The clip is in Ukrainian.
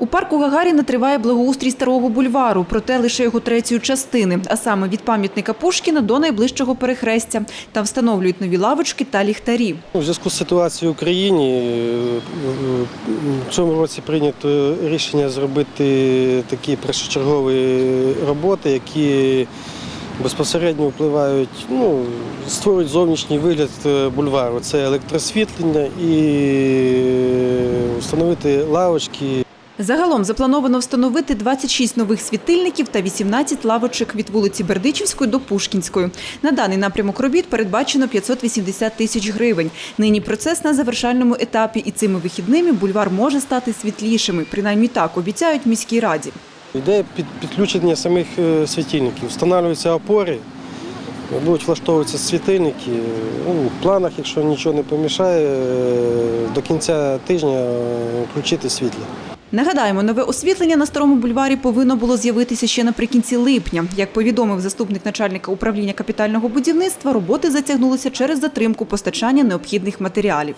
У парку Гагаріна триває благоустрій старого бульвару, проте лише його третьої частини, а саме від пам'ятника Пушкіна до найближчого перехрестя. Там встановлюють нові лавочки та ліхтарі. У зв'язку з ситуацією в Україні е, в цьому році прийнято рішення зробити такі першочергові роботи, які безпосередньо впливають, ну, створюють зовнішній вигляд е, бульвару. Це електросвітлення і встановити лавочки. Загалом заплановано встановити 26 нових світильників та 18 лавочок від вулиці Бердичівської до Пушкінської. На даний напрямок робіт передбачено 580 тисяч гривень. Нині процес на завершальному етапі, і цими вихідними бульвар може стати світлішими. Принаймні так обіцяють міській раді. Йде підключення самих е, світильників. Встановлюються опори, будуть влаштовуватися світильники. Ну, в планах, якщо нічого не помішає, е, до кінця тижня е, включити світло. Нагадаємо, нове освітлення на старому бульварі повинно було з'явитися ще наприкінці липня. Як повідомив заступник начальника управління капітального будівництва, роботи затягнулися через затримку постачання необхідних матеріалів.